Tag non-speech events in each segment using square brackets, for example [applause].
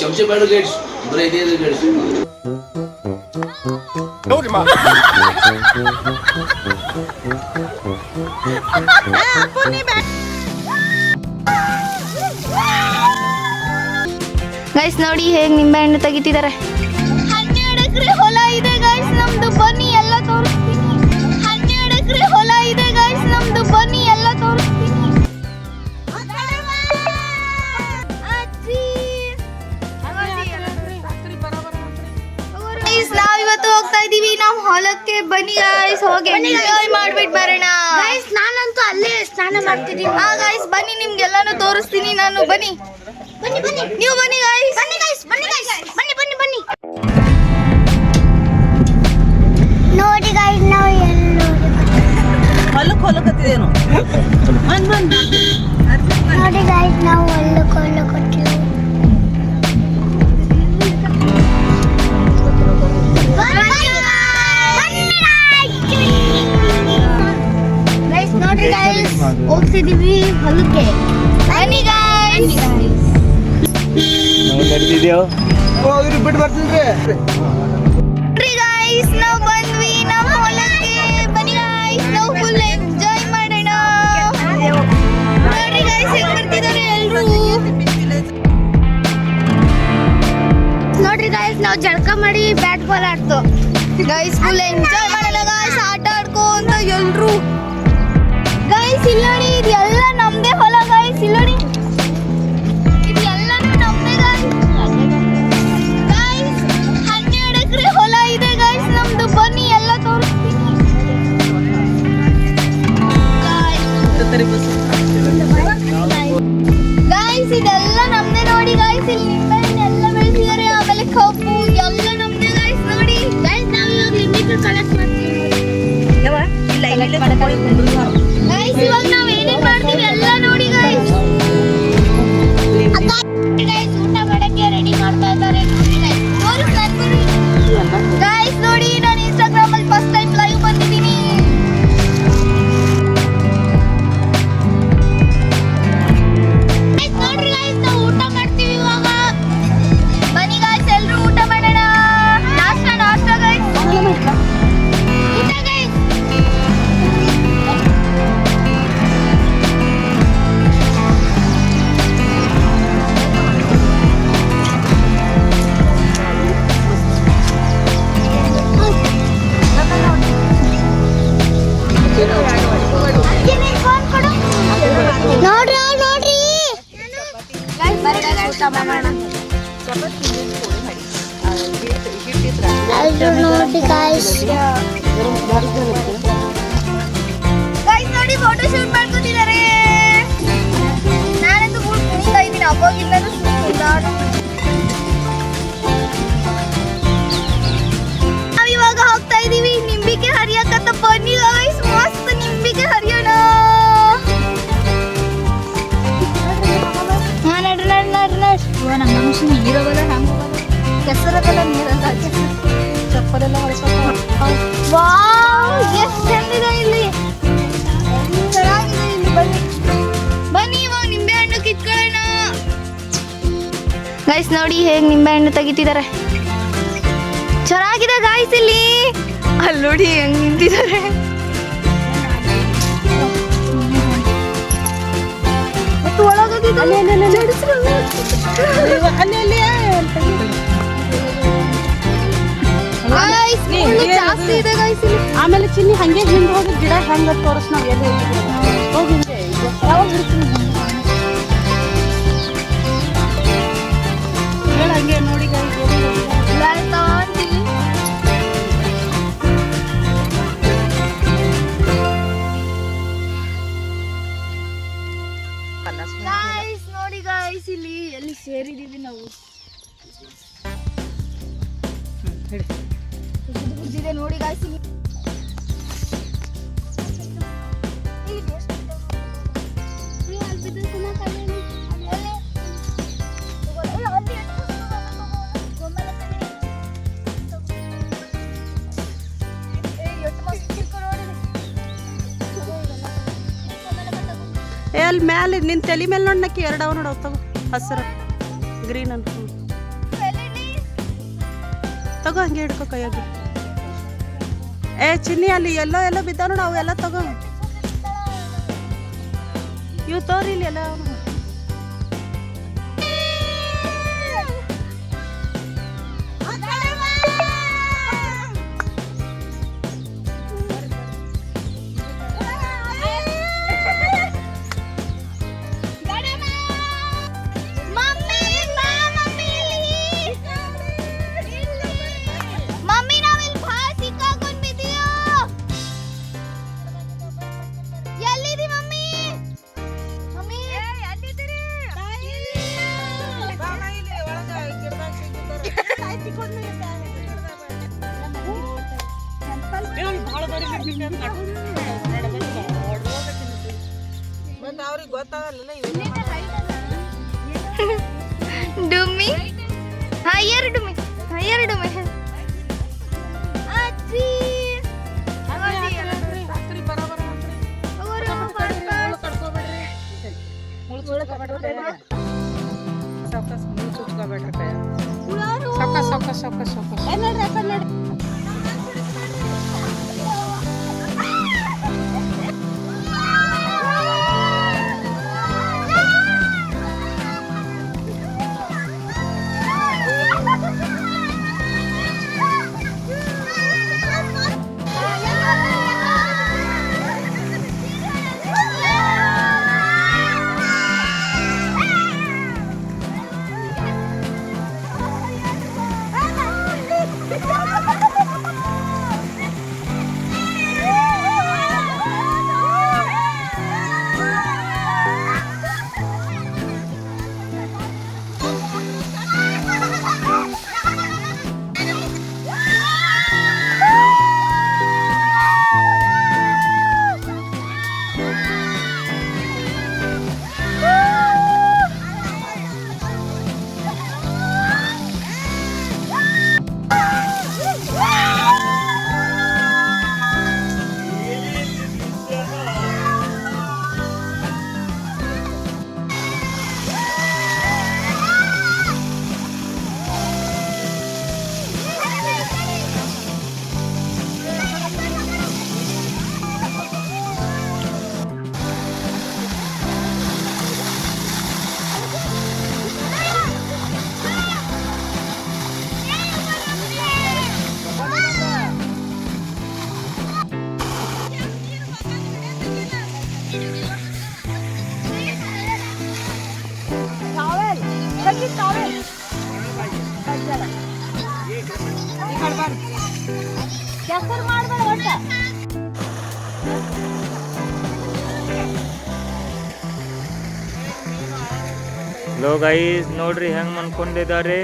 ಚಮಚ ಬೇಡ ಗೈಸ್ ನೋಡಿ ಹೇಗ್ ನಿಂಬೆ ಹಣ್ಣು ತೆಗಿತಿದ್ದಾರೆ. ಹೊಲ ಇದೆ ಇದೀವಿ ನಾವ್ ಹೊಲಕ್ಕೆ ಬನ್ನಿ ಗೈಸ್ ಹೋಗಿ ಎಂಜಾಯ್ ಮಾಡ್ಬಿಟ್ ಬರೋಣ. ಗೈಸ್ ನಾನಂತೂ ಅಲ್ಲೇ ಸ್ನಾನ ಮಾಡ್ತಿದ್ದೀನಿ. ಹಾ ಗೈಸ್ ಬನ್ನಿ ನಿಮ್ಗೆಲ್ಲಾನು ತೋರಿಸ್ತೀನಿ ನಾನು ಬನ್ನಿ. ಬನ್ನಿ ಬನ್ನಿ. ನೀವು ಬನ್ನಿ ಗೈಸ್ ಬನ್ನಿ ಗೈಸ್ ಬನ್ನಿ ಗೈಸ್ ಬನ್ನಿ ಬನ್ನಿ ಬನ್ನಿ ನೋಡಿ ಗೈಸ್ ನಾವು ಎಲ್ಲ ಹೊಲಕ್ಕೆ ಹೊಲಕ್ಕೆ ಹತ್ತಿದೇನು? ಬಂದ್ ನೋಡಿ ಗೈಸ್ ನಾವು ಹೊಲಕ್ಕೆ ಹೊಲಕ್ಕೆ ಹೋಗ್ತಿದೀವಿ ಹೊಲಕ್ಕೆ ಬನ್ನಿ ಗೈಸ್ ಹೋಗ್ರಿ ಬಿಟ್ಟು ಬರ್ತೀನಿ ನೋಡ್ರಿ ಗೈಸ್ ನಾವು ಬಂದ್ವಿ ನಮ್ಮ ಹೊಲಕ್ಕೆ ಬನ್ನಿ ಗೈಸ್ ನಾವು ಫುಲ್ ಎಂಜಾಯ್ ಮಾಡೋಣ ನೋಡ್ರಿ ಗೈಸ್ ಹೆಂಗ್ ಬರ್ತಿದ್ದಾರೆ ಎಲ್ರು ನೋಡ್ರಿ ಗೈಸ್ ನಾವು ಜಳಕ ಮಾಡಿ ಬ್ಯಾಟ್ ಬಾಲ್ ಆಡ್ತು ಗೈಸ್ ಫುಲ್ ಎಂಜಾಯ್ ಗೈಸ್ ನೋಡಿ ಫೋಟೋ ಶೂಟ್ ಮಾಡ್ಕೊತಿದ್ದಾರೆ ನಾವ್ ಇವಾಗ ಹೋಗ್ತಾ ಇದೀವಿ ನಿಂಬಿಕೆ ಹರಿಯಕತ್ತ ಬನ್ನಿ ಗೈಸ್ ಮಸ್ತ್ ನಿಂಬಿಕೆ ಹರಿಯೋಣ. ಹಾ ನೀರಲ್ಲ ಚೆನ್ನಾಗಿದೆ ಇಲ್ಲಿ ಬನ್ನಿ ಬನ್ನಿ ಇವಾಗ ನಿಂಬೆ ಹಣ್ಣು ಕಿತ್ಕೊಳ್ಳೋಣ. ಗೈಸ್ ನೋಡಿ ಹೇಗ್ ನಿಂಬೆ ಹಣ್ಣು ತೆಗಿತಿದ್ದಾರೆ. ಚೆನ್ನಾಗಿದೆ ಗಾಯ್ಸ್ ಇಲ್ಲಿ. ಅಲ್ಲಿ ನೋಡಿ ಹೆಂಗ್ ನಿಂತಿದ್ದಾರೆ. ಅಲ್ಲಿ ಅಲ್ಲಿ. ಆಮೇಲೆ ಚಿನ್ನಿ ಹಂಗೆ ಹಿಂದೆ ಹೋಗಿ ಗಿಡ ಹೆಂಗ ತೋರಿಸ್ ನಾವ್ ಎಲ್ಲಿ ಹೋಗಿ ಹಿಂದೆ ಯಾವಾಗ ಬಿಡ್ತೀನಿ? ಹೇಳ ಹಂಗೆ ನೋಡಿ ಗಾಯ್ಸ್ ಇಲ್ಲಿ ಎಲ್ಲಿ ಸೇರಿದೀವಿ ನಾವು? ಉದ್ದಿದ್ ಉದ್ದಿದೆ ನೋಡಿ ಗಾಯ್ಸ್? ಅಲ್ಲಿ ಮ್ಯಾಲೆ ನಿನ್ ತಲೆ ಮೇಲೆ ನೋಡ್ನಕ್ಕೆ ಎರಡವ ನೋಡವ್ ತಗೋ ಹಸಿರು. ಗ್ರೀನ್ ಅಂತ ತಗೋ ಹಂಗೆ ಹಿಡ್ಕೊ ಕೈಯಾಗಿ. ಏ ಚಿನ್ನಿ ಅಲ್ಲಿ ಎಲ್ಲೋ ಎಲ್ಲೋ ಬಿದ್ದಾವ ನಾವು ಎಲ್ಲ ತಗೋ. ಇವು ತೋರಿ ಇಲ್ಲಿ ಎಲ್ಲ ಡುಮ್ಮಿ ಹಾ ಎರಡು ಡುಮ್ಮಿ ಹಾ ಎರಡು ಡುಮ್ಮಿ ಅಜ್ಜಿ ಹೆಸರು ಲೋ ಗೈಸ್ ನೋಡ್ರಿ ಹೆಂಗ್ ಮನ್ಕೊಂಡಿದ್ದಾರೆ?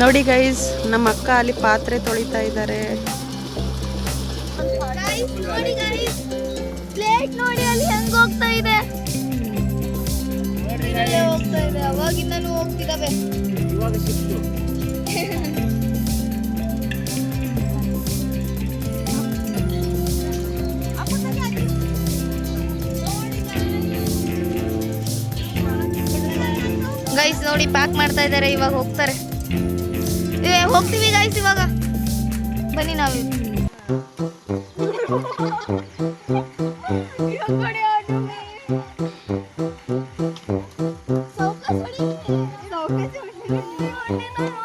ನೋಡಿ ಗೈಸ್ ನಮ್ಮ ಅಕ್ಕ ಅಲ್ಲಿ ಪಾತ್ರೆ ತೊಳಿತಾ ಇದ್ದಾರೆ. ಪ್ಲೇಟ್ ನೋಡಿ ಅಲ್ಲಿ ಹೆಂಗ್ ಹೋಗ್ತಾ ಇದೆ. ನೀರಲ್ಲೇ ಹೋಗ್ತಾ ಇದೆ. ಅವಾಗಿಂದನೂ ಹೋಗ್ತಿದಾವೆ. ಗೈಸ್ ನೋಡಿ ಪ್ಯಾಕ್ ಮಾಡ್ತಾ ಇದ್ದಾರೆ ಇವಾಗ ಹೋಗ್ತಾರೆ. ಹೋಗ್ತೀವಿ ಗೈಸ್ ಇವಾಗ. ಬನ್ನಿ ನಾವು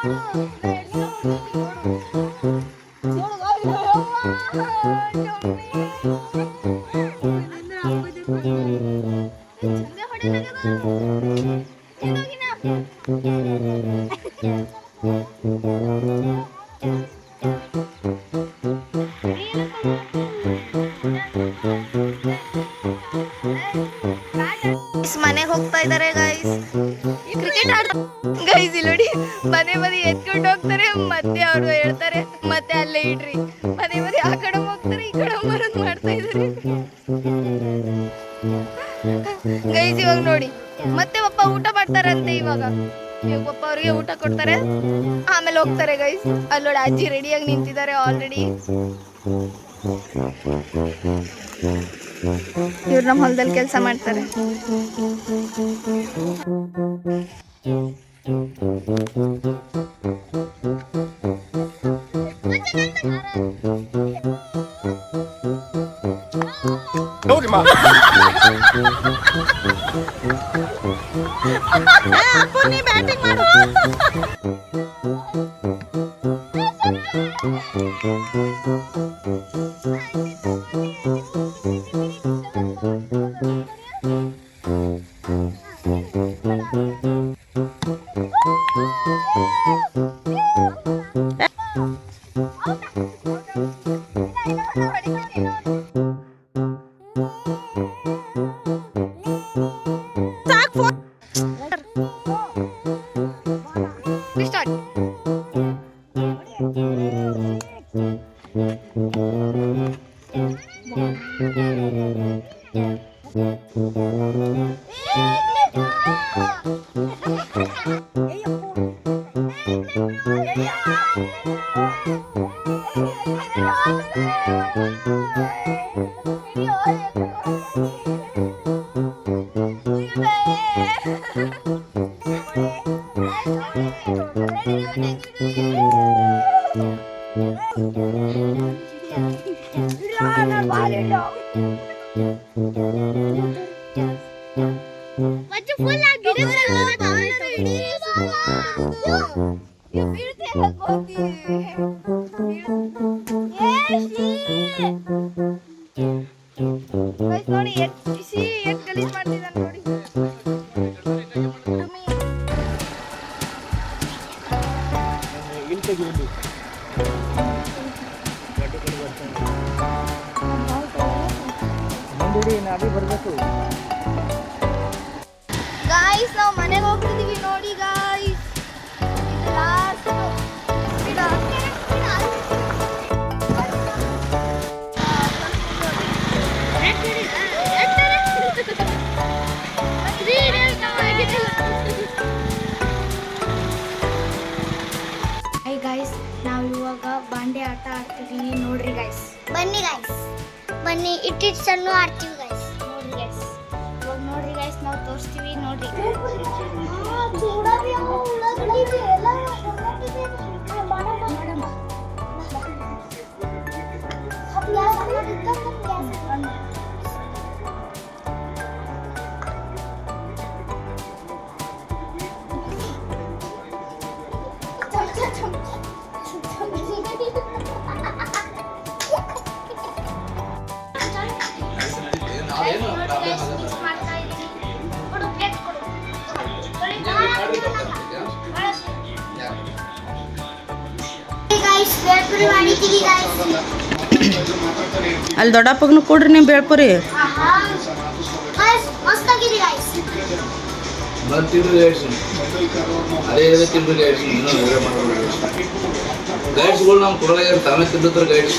ಮನೆಗೆ ಇದ್ದಾರೆ ಗೈಸ್ ಕ್ರಿಕೆಟ್ ಆಡ್ತಾ ಗೈಸ್ ಇಲ್ಲಿ ನೋಡಿ, ಮನೆ ಮನೆ ಎತ್ಕೊಂಡು ಹೋಗ್ತಾರೆ, ಮತ್ತೆ ಅವರು ಹೇಳ್ತಾರೆ, ಮತ್ತೆ ಅಲ್ಲೇ ಇಡ್ರಿ. ಮನೆ ಮನೆ ಆ ಕಡೆ ಹೋಗ್ತಾರೆ, ಈ ಕಡೆ ಬರೋದು ಮಾಡ್ತಾ ಇದಾರೆ. ಗೈಸ್ ಇವಾಗ ನೋಡಿ, ಮತ್ತೆ ಪಪ್ಪ ಊಟ ಮಾಡ್ತಾರಂತೆ ಇವಾಗ. ಪಪ್ಪ ಅವರಿಗೆ ಊಟ ಕೊಡ್ತಾರೆ. ಆಮೇಲೆ ಹೋಗ್ತಾರೆ ಗೈಸ್ ಅಲ್ಲೋಡಿ ಅಜ್ಜಿ ರೆಡಿಯಾಗಿ ನಿಂತಿದ್ದಾರೆ ಆಲ್ರೆಡಿ ಇವ್ರು ನಮ್ಮ ಹೊಲದಲ್ಲಿ ಕೆಲಸ ಮಾಡ್ತಾರೆ. ಸ್ಟಾರ್ಟ್ [laughs] ನೋಡಿ [laughs] ನೋಡಿ. ಗಾಯ್ಸ್ ನಾವು ಮನೆಗೆ ಹೋಗ್ತಿದೀವಿ ನೋಡಿ ಗಾಯ್ಸ್ ಬನ್ನಿ ಇಟ್ಟಿಟ್ಟು ಸಣ್ಣ ಆಡ್ತೀವಿ ಗೈಸ್ ಅಲ್ಲಿ ದೊಡ್ಡಪ್ಪಗೂ ಕೊಡ್ರಿ ನೀವು ಬೇಳ್ಪುರಿ ಗೈಡ್ಸ್ಗಳು ತಿಂದಿರ್ತಾರೆ ಗೈಡ್ಸ್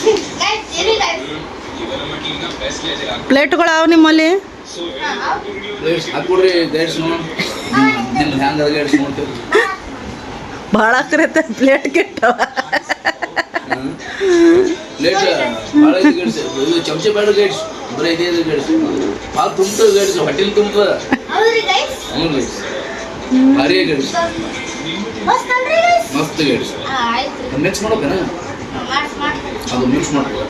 ಪ್ಲೇಟ್ಗಳು ಅವ ನಿಮ್ಮಲ್ಲಿ? ಬಹಳ ಹಾಕೊಡ್ರಿ ಗೈಡ್ಸ್ ನಿಮ್ದು ಹ್ಯಾಂಗ ಗೈಡ್ಸ್ ನೋಡ್ತೀವಿ. ಭಾಳ ಕರೆತ ಪ್ಲೇಟ್ ಕೆಟ್ಟವ. ಪ್ಲೇಟ್ ಭಾಳ ಇದೆ ಗೈಡ್ಸ್. ಇದು ಚಮಚ ಬೇಡ ಗೈಡ್ಸ್. ಬರೀ ಇದೇ ಇದೆ ಗೈಡ್ಸ್. ಭಾಳ ತುಂಬ್ತದೆ ಗೈಡ್ಸ್ ಹೊಟ್ಟೆಲಿ ಗೈಸ್? ಹ್ಞೂ ರೀ ಭಾರಿ ಗೈಡ್ಸ್. ಮಸ್ತ್ ಗೈಡ್ಸ್. ಮಿಕ್ಸ್ ಮಾಡ್ಬೇಕೇನ? ಅದು ಮಿಕ್ಸ್ ಮಾಡ್ಬೇಕು.